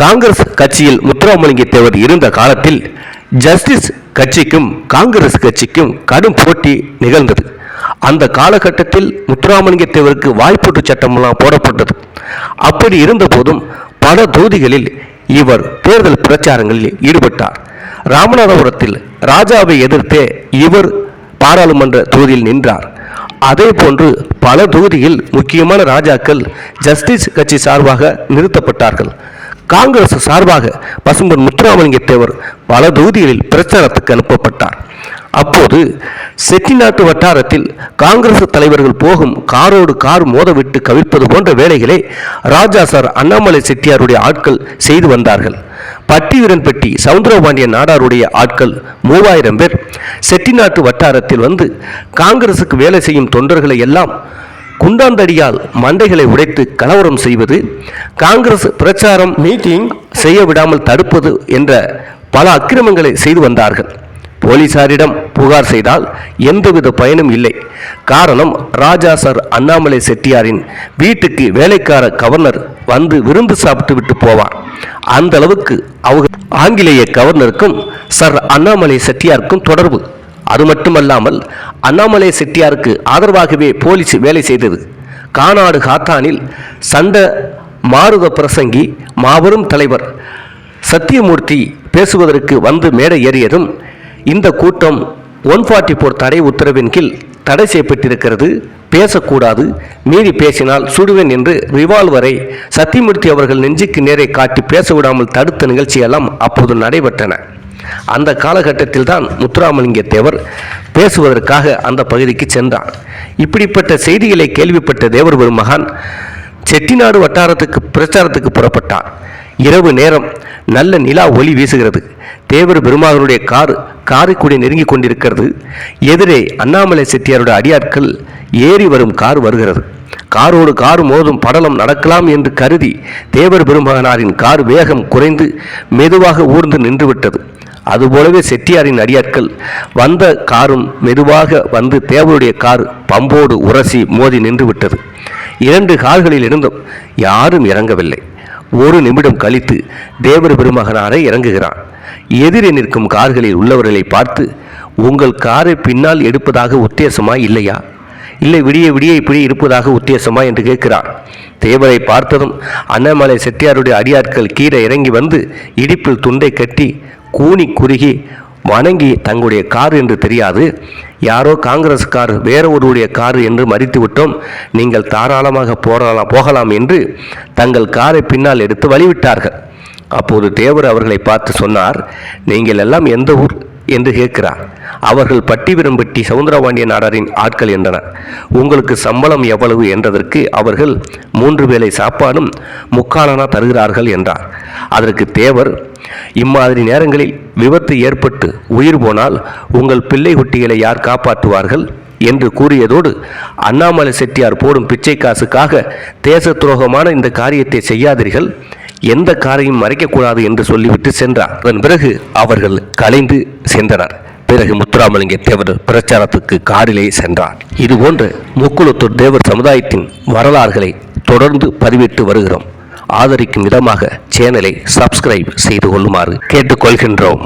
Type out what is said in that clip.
காங்கிரஸ் கட்சியில் முத்துராமலிங்க தேவர் இருந்த காலத்தில் ஜஸ்டிஸ் கட்சிக்கும் காங்கிரஸ் கட்சிக்கும் கடும் போட்டி நிகழ்ந்தது. அந்த காலகட்டத்தில் முத்துராமலிங்க தேவருக்கு வாய்ப்பூட்டு சட்டமெல்லாம் போடப்பட்டது. அப்படி இருந்த போதும் பல தொகுதிகளில் இவர் தேர்தல் பிரச்சாரங்களில் ஈடுபட்டார். ராமநாதபுரத்தில் ராஜாவை எதிர்த்தே இவர் பாராளுமன்ற தொகுதியில் நின்றார். அதே போன்று பல தொகுதியில் முக்கியமான ராஜாக்கள் ஜஸ்டிஸ் கட்சி சார்பாக நிறுத்தப்பட்டார்கள். காங்கிரஸ் சார்பாக பசும்பன் முத்துராமலிங்க தேவர் பல தொகுதிகளில் பிரச்சாரத்துக்கு அனுப்பப்பட்டார். அப்போது செட்டிநாட்டு வட்டாரத்தில் காங்கிரஸ் தலைவர்கள் போகும் காரோடு கார் மோதவிட்டு கவிழ்ப்பது போன்ற வேலைகளை ராஜா சார் அண்ணாமலை செட்டியாருடைய ஆட்கள் செய்து வந்தார்கள். பட்டிவீரன்பட்டி சவுந்தரபாண்டிய நாடாருடைய ஆட்கள் மூவாயிரம் பேர் செட்டிநாட்டு வட்டாரத்தில் வந்து காங்கிரசுக்கு வேலை செய்யும் தொண்டர்களை எல்லாம் குண்டாந்தடியால் மண்டைகளை உடைத்து கலவரம் செய்வது காங்கிரஸ் பிரச்சாரம் மீட்டிங் செய்ய விடாமல் தடுப்பது என்ற பல அக்கிரமங்களை செய்து வந்தார்கள். போலீசாரிடம் புகார் செய்தால் எந்தவித பயனும் இல்லை. காரணம் ராஜா சார் அண்ணாமலை செட்டியாரின் வீட்டுக்கு வேலைக்கார கவர்னர் வந்து விருந்து சாப்பிட்டு விட்டு போவார். அந்த அளவுக்கு அவங்க ஆங்கிலேய கவர்னருக்கும் சர் அண்ணாமலை செட்டியாருக்கும் தொடர்பு. அது மட்டுமல்லாமல் அண்ணாமலை செட்டியாருக்கு ஆதரவாகவே போலீஸ் வேலை செய்தது. கானாடு காத்தானில் சண்ட மாருத பிரசங்கி மாபெரும் தலைவர் சத்தியமூர்த்தி பேசுவதற்கு வந்து மேடை ஏறியதும் இந்த கூட்டம் ஒன் ஃபார்ட்டி ஃபோர் தடை உத்தரவின் கீழ் தடை செய்யப்பட்டிருக்கிறது. பேசக்கூடாது. மீறி பேசினால் சுடுவேன் என்று ரிவால்வரை சத்தியமூர்த்தி அவர்கள் நெஞ்சுக்கு நேரே காட்டி பேச விடாமல் தடுத்த நிகழ்ச்சியெல்லாம் அப்போது நடைபெற்றன. அந்த காலகட்டத்தில் தான் முத்துராமலிங்க தேவர் பேசுவதற்காக அந்த பகுதிக்கு சென்றார். இப்படிப்பட்ட செய்திகளை கேள்விப்பட்ட தேவர் பெருமகான் செட்டிநாடு வட்டாரத்துக்கு பிரச்சாரத்துக்கு புறப்பட்டார். இரவு நேரம் நல்ல நிலா ஒளி வீசுகிறது. தேவர் பெருமாகனுடைய கார் காரைக்குடி நெருங்கி கொண்டிருக்கிறது. எதிரே அண்ணாமலை செட்டியாருடைய அடியாட்கள் ஏறி வரும் கார் வருகிறது. காரோடு கார் மோதும் படலம் நடக்கலாம் என்று கருதி தேவர் பெருமகனாரின் கார் வேகம் குறைந்து மெதுவாக ஊர்ந்து நின்றுவிட்டது. அதுபோலவே செட்டியாரின் அடியாட்கள் வந்த காரும் மெதுவாக வந்து தேவருடைய கார் பம்போடு உரசி மோதி நின்றுவிட்டது. இரண்டு கார்களில் இருந்தும் யாரும் இறங்கவில்லை. ஒரு நிமிடம் கழித்து தேவர் பெருமகனாரை இறங்குகிறான். எதிரே நிற்கும் கார்களில் உள்ளவர்களை பார்த்து உங்கள் காரை பின்னால் எடுப்பதாக உத்தேசமா இல்லையா? இல்லை விடிய விடிய இப்படி இருப்பதாக உத்தேசமா? என்று கேட்கிறார் தேவரை பார்த்ததும் அண்ணாமலை செட்டியாருடைய அடியாட்கள் கீழே இறங்கி வந்து இடிப்பில் துண்டை கட்டி கூனி குறுகி வணங்கி தங்களுடைய கார் என்று தெரியாது. யாரோ காங்கிரஸ் கார் வேற ஒருவருடைய கார் என்று மறித்து விட்டோம் நீங்கள் தாராளமாக போகலாம் போகலாம் என்று தங்கள் காரை பின்னால் எடுத்து வழிவிட்டார்கள். அப்போது தேவர் அவர்களை பார்த்து சொன்னார் நீங்கள் எல்லாம் எந்த ஊர்? என்று கேட்கிறார். அவர்கள் பட்டிவிரம்பட்டி சவுந்தரபாண்டிய நாடாரின் ஆட்கள் என்றனர். உங்களுக்கு சம்பளம் எவ்வளவு? என்றதற்கு அவர்கள் மூன்று வேளை சாப்பாடும் முக்காலனா தருகிறார்கள் என்றார். அதற்கு தேவர் இம்மாதிரி நேரங்களில் விபத்து ஏற்பட்டு உயிர் போனால் உங்கள் பிள்ளை குட்டிகளை யார் காப்பாற்றுவார்கள் என்று கூறியதோடு அண்ணாமலை செட்டியார் போடும் பிச்சை காசுக்காக தேச துரோகமான இந்த காரியத்தை செய்யாதீர்கள். எந்த காரையும் மறைக்கக்கூடாது என்று சொல்லிவிட்டு சென்றார். அதன் பிறகு அவர்கள் கலைந்து சென்றனர். பிறகு முத்துராமலிங்க தேவர் பிரச்சாரத்துக்கு காரிலே சென்றார். இதுபோன்று முக்குளத்தூர் தேவர் சமுதாயத்தின் வரலாறுகளை தொடர்ந்து பதிவிட்டு வருகிறோம். ஆதரிக்கும் விதமாக சேனலை சப்ஸ்கிரைப் செய்து கொள்ளுமாறு கேட்டுக்கொள்கின்றோம்.